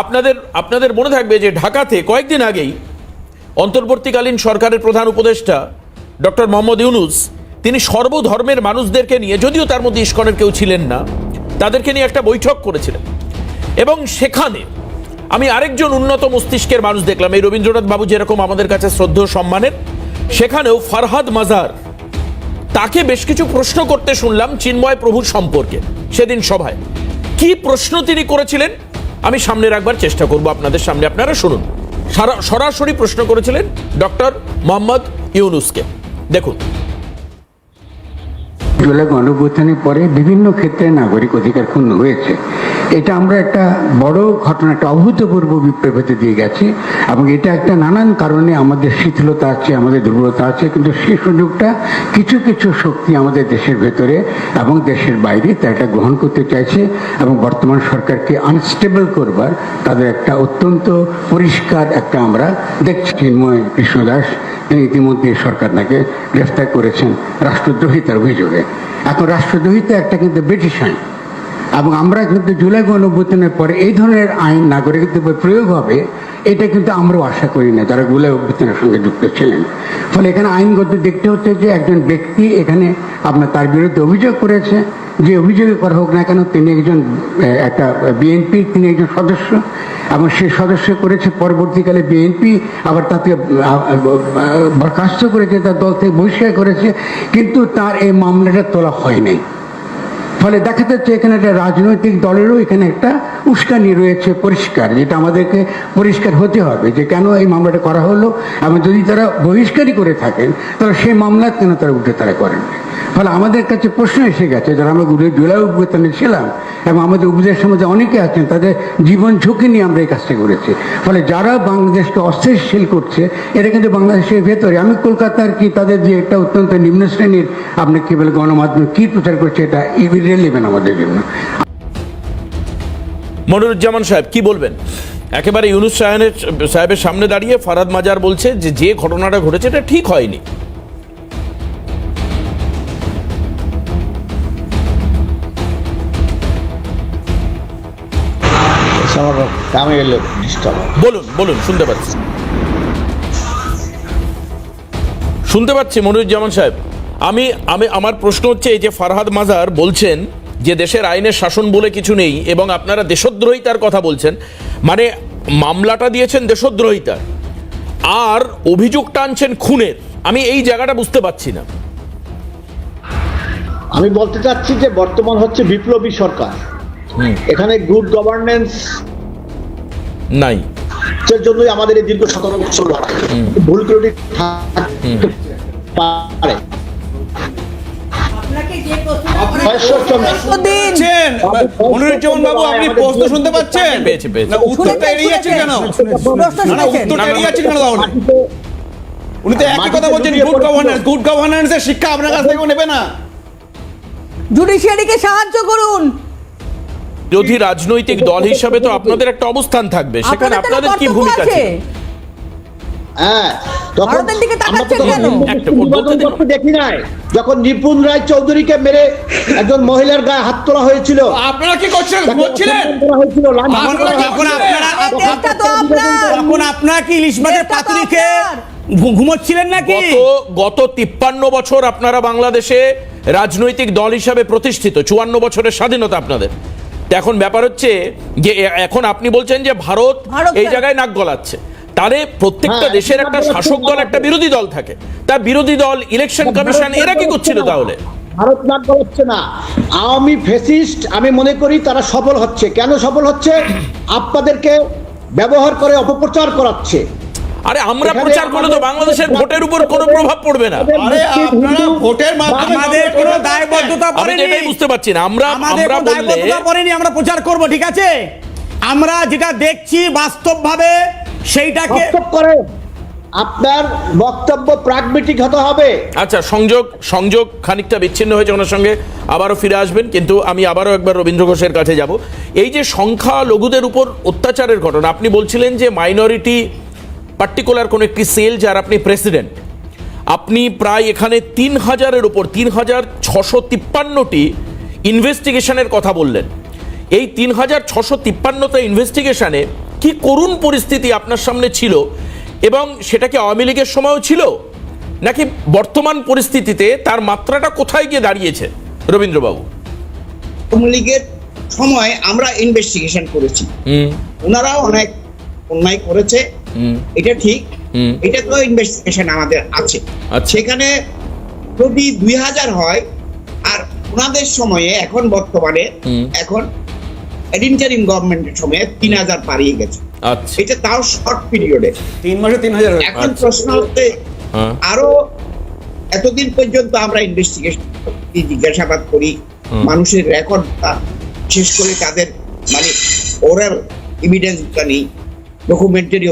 আপনাদের আপনাদের মনে থাকবে যে ঢাকাতে কয়েকদিন আগেই অন্তর্বর্তীকালীন সরকারের প্রধান উপদেষ্টা ডক্টর মোহাম্মদ ইউনুস, তিনি সর্বধর্মের মানুষদেরকে নিয়ে, যদিও তার মধ্যে ইস্কনের কেউ ছিলেন না, তাদেরকে নিয়ে একটা বৈঠক করেছিলেন। এবং সেখানে আমি আরেকজন উন্নত মস্তিষ্কের মানুষ দেখলাম, এই রবীন্দ্রনাথ বাবু যেরকম আমাদের কাছে শ্রদ্ধেয় সম্মানের, সেখানেও ফারহাদ মাজার তাকে বেশ কিছু প্রশ্ন করতে শুনলাম চিন্ময় প্রভুর সম্পর্কে, সেদিন সভায়। কি প্রশ্ন তিনি করেছিলেন? আমি সামনে রাখবার চেষ্টা করব আপনাদের সামনে। আপনারা শুনুন। সারা- সরাসরি প্রশ্ন করেছিলেন ডক্টর মোহাম্মদ ইউনুসকে। দেখুন। জুলাই গণঅভ্যুত্থানের পরে বিভিন্ন ক্ষেত্রে নাগরিক অধিকার ক্ষুণ্ণ হয়েছে। এটা আমরা একটা বড় ঘটনা, একটা অভূতপূর্ব বিপ্লবতে দিয়ে গেছি এবং এটা একটা নানান কারণে আমাদের শিথিলতা আছে, আমাদের দুর্বলতা আছে, কিন্তু সেই সুযোগটা কিছু কিছু শক্তি আমাদের দেশের ভেতরে এবং দেশের বাইরে তা এটা গ্রহণ করতে চাইছে এবং বর্তমান সরকারকে আনস্টেবল করবার তাদের একটা অত্যন্ত পরিষ্কার একটা আমরা দেখছি। চিন্ময় কৃষ্ণদাস তিনি ইতিমধ্যে সরকার তাকে গ্রেফতার করেছেন রাষ্ট্রদ্রোহিতার অভিযোগে। এখন রাষ্ট্রদ্রোহিতা একটা কিন্তু ব্রিটিশ আইন। এবং আমরা কিন্তু জুলাই গণঅভ্যুত্থানের পরে এই ধরনের আইন নাগরিকদের প্রয়োগ হবে এটা কিন্তু আমরাও আশা করি না, যারা জুলাই অভ্যুত্থানের সঙ্গে যুক্ত ছিলেন। ফলে এখানে আইনগত দেখতে হচ্ছে যে একজন ব্যক্তি এখানে আপনার তার বিরুদ্ধে অভিযোগ করেছে, যে অভিযোগে করা হোক না কেন তিনি একজন একটা বিএনপি, তিনি একজন সদস্য, এবং সেই সদস্য করেছে, পরবর্তীকালে বিএনপি আবার তাকে বরখাস্ত করেছে, তার দল থেকে বহিষ্কার করেছে, কিন্তু তার এই মামলাটা তোলা হয় নাই। ফলে দেখা যাচ্ছে এখানে একটা রাজনৈতিক দলেরও এখানে একটা উস্কানি রয়েছে পরিষ্কার, যেটা আমাদেরকে পরিষ্কার হতে হবে যে কেন এই মামলাটা করা হলো এবং যদি তারা বহিষ্কারই করে থাকেন, তাহলে সেই মামলা কেন তারা উঠে তারা করেন? ফলে আমাদের কাছে প্রশ্ন এসে গেছে, যারা আমরা জুলাই অভ্যুত্থানে ছিলাম এবং আমাদের উপদেশ সমাজে অনেকে আছেন, তাদের জীবন ঝুঁকি নিয়ে আমরা এই কাজটা করেছি। ফলে যারা বাংলাদেশকে অস্থিরশীল করছে এটা কিন্তু বাংলাদেশের ভেতরে। আমি কলকাতার কি তাদের যে একটা অত্যন্ত নিম্ন শ্রেণির, আপনি কি বলে গণমাধ্যম কি প্রচার করছে, এটা ইরেলিভেন্ট আমাদের জন্য। মনিরুজ্জামান সাহেব, কি বলবেন? একেবারে ইউনুস সাহেবের সাহেবের সামনে দাঁড়িয়ে ফারাদ মাজার বলছে যে যে ঘটনাটা ঘটেছে, এটা ঠিক হয়নি। বলুন বলুন, শুনতে পাচ্ছি। শুনতে পাচ্ছি মনিরুজ্জামান সাহেব। আমি আমি, আমার প্রশ্ন হচ্ছে, এই যে ফারহাদ মাজার বলছেন যে দেশের আইনের শাসন বলে কিছু নেই এবং আপনারা দেশদ্রোহিতার কথা বলছেন মানে মামলাটা দিয়েছেন দেশদ্রোহিতার আর অভিযোগটা আনছেন খুনের। আমি এই জায়গাটা বুঝতে পারছি না। আমি বলতে চাচ্ছি যে বর্তমান হচ্ছে বিপ্লবী সরকার। এখানে গুড গভর্নেন্স নাই। এর জন্যই আমাদের এই দীর্ঘ সতেরো বছর ভুল ত্রুটি পারে। মনিরুজ্জামান বাবু আপনি প্রশ্ন শুনতে পাচ্ছেন? পেয়েছি, পেয়েছি। না, উত্তরটা এড়িয়ে যাচ্ছেন কেন? না না উত্তরটা এড়িয়ে যাচ্ছেন কেন তাহলে উনি তো একই কথা বলছেন গুড গভর্নেন্স গুড গভর্নেন্সের শিক্ষা আপনার কাছ থেকেও নেবে না। জুডিশিয়ারিকে সাহায্য করুন। বিরোধী রাজনৈতিক দল হিসাবে তো আপনাদের একটা অবস্থান থাকবে সেখানে আপনাদের কি ভূমিকা আছে। হ্যাঁ। তখন দেখি নাই। যখন নিপুণ রায় চৌধুরীকে মেরে একজন মহিলার গায়ে হাত তোলা হয়েছিল আপনারা কি করছেন তাকে ঘুমোচ্ছিলেন তখন। আপনারা তখন আপনারা কি ইলিশ মাছের পাতুরি খেয়ে নাকি? গত গত তিপ্পান্ন বছর আপনারা বাংলাদেশে রাজনৈতিক দল হিসাবে প্রতিষ্ঠিত চুয়ান্ন বছরের স্বাধীনতা আপনাদের। এখন ব্যাপার হচ্ছে যে এখন আপনি বলছেন যে ভারত ভারত এই জায়গায় নাক গলাচ্ছে। তাহলে প্রত্যেকটা হ্যাঁ, দেশের একটা শাসক দল একটা বিরোধী দল থাকে। তা বিরোধী দল ইলেকশন কমিশন এরা কি করছিল তাহলে? ভারত নাক গলাচ্ছে না। আওয়ামী ফেসিস্ট আমি মনে করি তারা সফল হচ্ছে। কেন সফল হচ্ছে? আপনাদেরকে ব্যবহার করে অপপ্রচার করাচ্ছে। আরে আমরা প্রচার করলে তো বাংলাদেশের ভোটের উপর কোনো প্রভাব পড়বে না। আরে আপনারা ভোটের মাধ্যমে আমাদের কোনো দায়বদ্ধতা আমি এটাই বুঝতে পারছি না। আমরা আমাদের আমরা দায়বদ্ধতা পড়েনি আমরা প্রচার করব ঠিক আছে? আমরা যেটা দেখছি বাস্তবভাবে সেইটাকে করে আপনার বক্তব্য প্রাগমেটিক হতে হবে। আচ্ছা সংযোগ সংযোগ খানিকটা বিচ্ছিন্ন হয়েছে ওনার সঙ্গে আবারও ফিরে আসবেন কিন্তু আমি আবারও একবার রবীন্দ্র ঘোষের কাছে যাব। এই যে সংখ্যা লঘুদের উপর অত্যাচারের ঘটনা আপনি বলছিলেন যে মাইনরিটি পার্টিকুলার কোনো একটি সেল যার আপনি প্রেসিডেন্ট আপনি প্রায় এখানে তিন হাজারের উপর তিন হাজার ছশো তিপ্পান্নটি ইনভেস্টিগেশনের কথা বললেন। এই তিন হাজার ছশো তিপ্পান্নটা ইনভেস্টিগেশনে কি করুণ পরিস্থিতি আপনার সামনে ছিল এবং সেটা কি আওয়ামী লীগের সময়ও ছিল? নাকি বর্তমান পরিস্থিতিতে তার মাত্রাটা কোথায় গিয়ে দাঁড়িয়েছে? রবীন্দ্রবাবু। আওয়ামী লীগের সময় আমরা ইনভেস্টিগেশন করেছি। হুম। ওনারাও অনেক অন্যায় করেছে। এটা ঠিক। এটা তো ইনভেস্টিগেশন আমাদের আছে। আচ্ছা। সেখানে যদি দুই হাজার হয় আর ওনাদের সময়ে এখন বর্তমানে এখন ইন্টারিম গভর্নমেন্টের সময়ে তিন হাজার পারিয়ে গেছে। আচ্ছা। এটা তাও শর্ট পিরিয়ডে তিন মাসে তিন হাজার এখন প্রশ্ন হচ্ছে হ্যাঁ। আরও এতদিন পর্যন্ত আমরা ইনভেস্টিগেশন জিজ্ঞাসাবাদ করি মানুষের রেকর্ডটা বিশেষ করে তাদের মানে ওরাল এভিডেন্সগুলা নিই ডকুমেন্টারি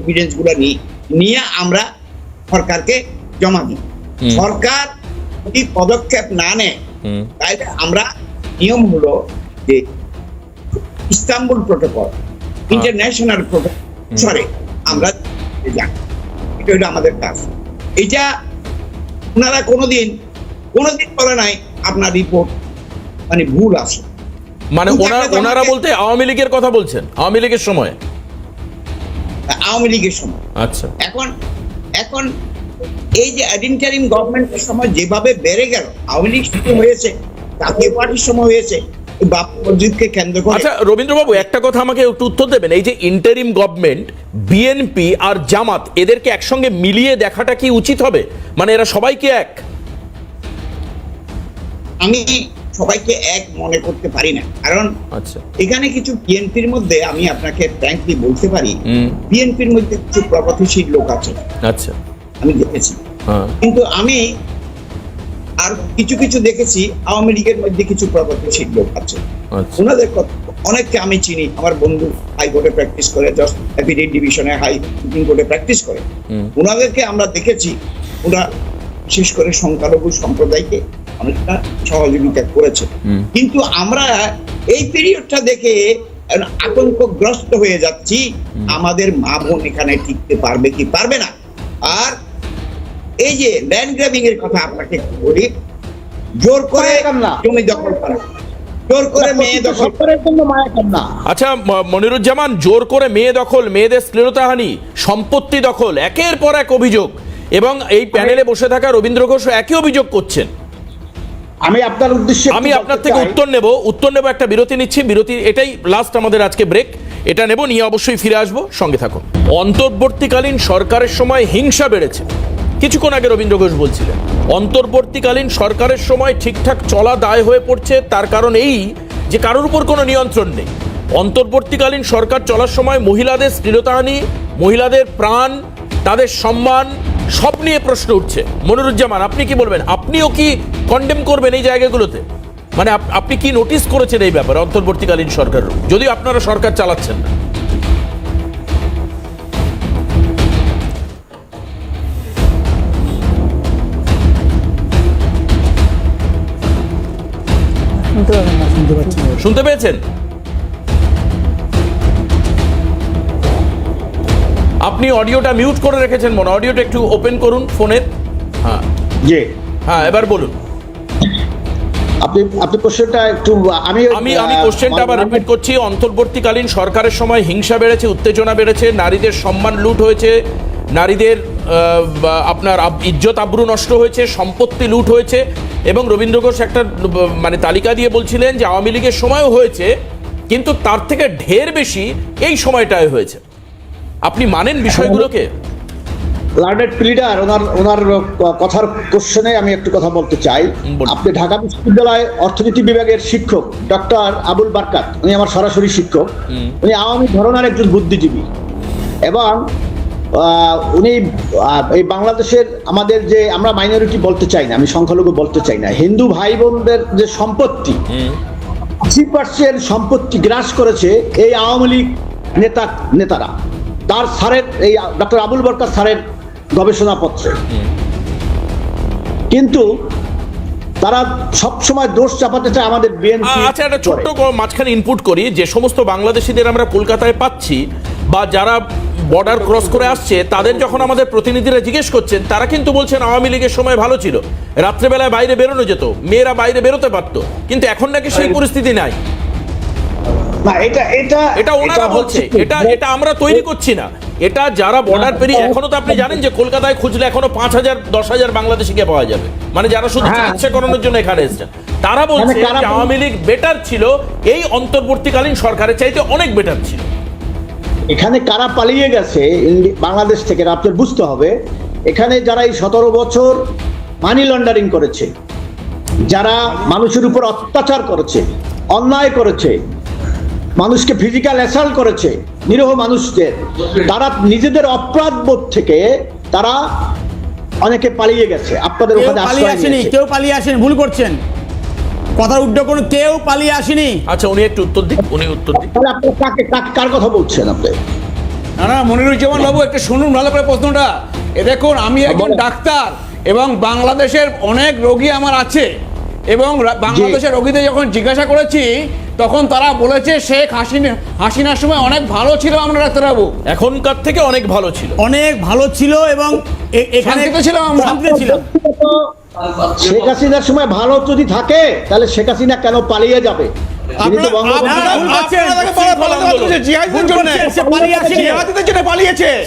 এভিডেন্সগুলা নিই নিয়ে আমরা সরকারকে জমা দিই। সরকার যদি পদক্ষেপ না নেয় তাহলে আমরা নিয়ম হলো যে ইস্তাম্বুল প্রোটোকল ইন্টারন্যাশনাল প্রোটোকল সরে আমরা যাই এটা হলো আমাদের কাজ এটা ওনারা কোনোদিন কোনোদিন বলে নাই আপনার রিপোর্ট মানে ভুল আছে। মানে ওনারা ওনারা বলতে আওয়ামী লীগের কথা বলছেন আওয়ামী লীগের সময়? আওয়ামী লীগের সময়। আচ্ছা। এখন এখন এই যে ইন্টারিম গভর্নমেন্টের সময় যেভাবে বেড়ে গেল আওয়ামী লীগ হয়েছে জাতীয় পার্টির সময় হয়েছে বাপ মসজিদকে কেন্দ্র করে। আচ্ছা রবীন্দ্রবাবু একটা কথা আমাকে একটু উত্তর দেবেন। এই যে ইন্টারিম গভর্নমেন্ট বিএনপি আর জামাত এদেরকে একসঙ্গে মিলিয়ে দেখাটা কি উচিত হবে? মানে এরা সবাই কি এক? আমি সবাইকে এক মনে করতে পারি না। কারণ আচ্ছা। এখানে কিছু বিএনপির মধ্যে আমি আপনাকে ফ্র্যাঙ্কলি বলতে পারি। বিএনপির মধ্যে কিছু প্রগতিশীল লোক আছে। আচ্ছা। আমি দেখেছি। হ্যাঁ। কিন্তু আমি আর কিছু কিছু দেখেছি আওয়ামী লীগের মধ্যে কিছু প্রগতিশীল লোক আছে। আচ্ছা। ওনাদের অনেককে আমি চিনি আমার বন্ধু হাইকোর্টে প্র্যাকটিস করে জাস্ট অ্যাপিডেট ডিভিশনে হাই সুপ্রিম কোর্টে প্র্যাকটিস করে। ওনাদেরকে আমরা দেখেছি ওরা বিশেষ করে সংখ্যালঘু সম্প্রদায়কে অনেকটা সহযোগিতা করেছে। কিন্তু আমরা এই পিরিয়ডটা দেখে আতঙ্কগ্রস্ত হয়ে যাচ্ছি আমাদের মা বোন এখানে টিকতে পারবে কি পারবে না। আর এই যে ল্যান্ড গ্র্যাবিং এর কথা আপনাকে একটু বলি জোর করে জমি দখল করা। আচ্ছা মনিরুজ্জামান জোর করে মেয়ে দখল মেয়েদের শ্লীলতাহানি সম্পত্তি দখল একের পর এক অভিযোগ। এবং এই প্যানেলে বসে থাকা রবীন্দ্র ঘোষ একই অভিযোগ করছেন। আমি আপনার উদ্দেশ্যে আমি আপনার থেকে উত্তর নেব। উত্তর নেব একটা বিরতি নিচ্ছি। বিরতি এটাই লাস্ট আমাদের আজকে ব্রেক এটা নেব নিয়ে অবশ্যই ফিরে আসব। সঙ্গে থাকুন। অন্তর্বর্তীকালীন সরকারের সময় হিংসা বেড়েছে। কিছুক্ষণ আগে রবীন্দ্র ঘোষ বলছিলেন, অন্তর্বর্তীকালীন সরকারের সময় ঠিকঠাক চলা দায় হয়ে পড়ছে, তার কারণ এই যে কারোর উপর কোনো নিয়ন্ত্রণ নেই। অন্তর্বর্তীকালীন সরকার চলার সময় মহিলাদের শ্লীলতাহানি, মহিলাদের প্রাণ, তাদের সম্মান, সব নিয়ে প্রশ্ন উঠছে। মনিরুজ্জামান, আপনি কি বলবেন? আপনিও কি কন্ডেম করবেন এই জায়গাগুলোতে? মানে আপ- আপনি কি নোটিস করেছেন এই ব্যাপারে অন্তর্বর্তীকালীন সরকারের যদি আপনারা সরকার চালাচ্ছেন না। শুনতে পেয়েছেন? আপনি অডিওটা মিউট করে রেখেছেন মনে অডিওটা একটু ওপেন করুন ফোনের। হ্যাঁ। জি। হ্যাঁ এবার বলুন। আপনি আপনি প্রশ্নটা একটু আমি আমি আমি কোশ্চেনটা আবার রিপিট করছি। অন্তর্বর্তীকালীন সরকারের সময় হিংসা বেড়েছে উত্তেজনা বেড়েছে নারীদের সম্মান লুট হয়েছে নারীদের আপনার ইজ্জত আব্রু নষ্ট হয়েছে সম্পত্তি লুট হয়েছে এবং রবীন্দ্র ঘোষ একটা মানে তালিকা দিয়ে বলছিলেন যে আওয়ামী লীগের সময়ও হয়েছে কিন্তু তার থেকে ঢের বেশি এই সময়টায় হয়েছে। আপনি মানেন বিষয়গুলোকে? লার্নেড প্লিডার ওনার ওনার কথার কোশ্চেনে আমি একটু কথা বলতে চাই। আপনি ঢাকা বিশ্ববিদ্যালয় অর্থনীতি বিভাগের শিক্ষক ডক্টর আবুল বারকাত উনি আমার সরাসরি শিক্ষক। উনি আওয়ামী ধরনের একজন বুদ্ধিজীবী। এবং উনি এই বাংলাদেশের আমাদের যে আমরা মাইনরিটি বলতে চাই না আমি সংখ্যালঘু বলতে চাই না হিন্দু ভাই বোনদের যে সম্পত্তি আশি পার্সেন্ট সম্পত্তি গ্রাস করেছে এই আওয়ামী লীগ নেতা নেতারা। তার স্যারের এই ডক্টর আবুল বরকার স্যারের গবেষণাপত্রে। কিন্তু তারা সব সময় দোষ চাপাতে চায় আমাদের বিএনপি আচ্ছা একটা ছোট্ট মাঝখানে ইনপুট করি যে সমস্ত বাংলাদেশিদের আমরা কলকাতায় পাচ্ছি বা যারা বর্ডার ক্রস করে আসছে তাদের যখন আমাদের প্রতিনিধিরা জিজ্ঞেস করছেন তারা কিন্তু বলছেন আওয়ামী লীগের সময় ভালো ছিল। রাত্রেবেলায় বাইরে বেরোনো যেত মেয়েরা বাইরে বেরোতে পারতো কিন্তু এখন নাকি সেই পরিস্থিতি নাই। এটা এটা এটা ওনারা বলছে এটা এটা আমরা তৈরি করছি না। এটা যারা বর্ডার পেরিয়ে এখনও তো আপনি জানেন যে কলকাতায় খুঁজলে এখনও পাঁচ হাজার দশ হাজার বাংলাদেশিকে পাওয়া যাবে। মানে যারা শুধু হ্যাঁ। চিকিৎসা করানোর জন্য এখানে এসেছেন। তারা বলছে মানে আওয়ামী লীগ বেটার ছিল এই অন্তর্বর্তীকালীন সরকারের চাইতে অনেক বেটার ছিল। এখানে কারা পালিয়ে গেছে বাংলাদেশ থেকে আপনার বুঝতে হবে। এখানে যারা এই সতেরো বছর মানি লন্ডারিং করেছে যারা মানুষের উপর অত্যাচার করেছে অন্যায় করেছে মানুষকে ফিজিক্যাল অ্যাসাল্ট করেছে নিরীহ মানুষদের তারা নিজেদের অপরাধ বোধ থেকে তারা অনেকে পালিয়ে গেছে। আপনাদের ওখানে পালিয়ে আসেনি কেউ পালিয়ে আসেনি ভুল করছেন। কথার উল্টো কোনো কেউ পালিয়ে আসেনি। আচ্ছা উনি একটু উত্তর দিন উনি উত্তর দিন তাহলে আপনি কাকে কাকে- কার কথা বলছেন আপনি? না না মনিরুজ্জামান বাবু একটু শুনুন ভালো করে প্রশ্নটা। এ দেখুন আমি একজন বলেন। ডাক্তার এবং বাংলাদেশের অনেক রোগী আমার আছে এবং রা- বাংলাদেশের রোগীদের যখন জিজ্ঞাসা করেছি তখন তারা বলেছে শেখ হাসিনা হাসিনার সময় অনেক ভালো ছিল আমরা ডাক্তারবাবু। এখনকার থেকে অনেক ভালো ছিল। অনেক ভালো ছিল এবং এ- এখানে শান্তিতে ছিলাম আমরা। শান্তিতে ছিলাম। শেখ হাসিনার সময় ভালো যদি থাকে তাহলে শেখ হাসিনা কেন পালিয়ে যাবে?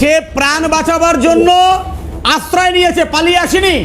সে প্রাণ বাঁচাবার জন্য আশ্রয় নিয়েছে পালিয়ে আসেনি।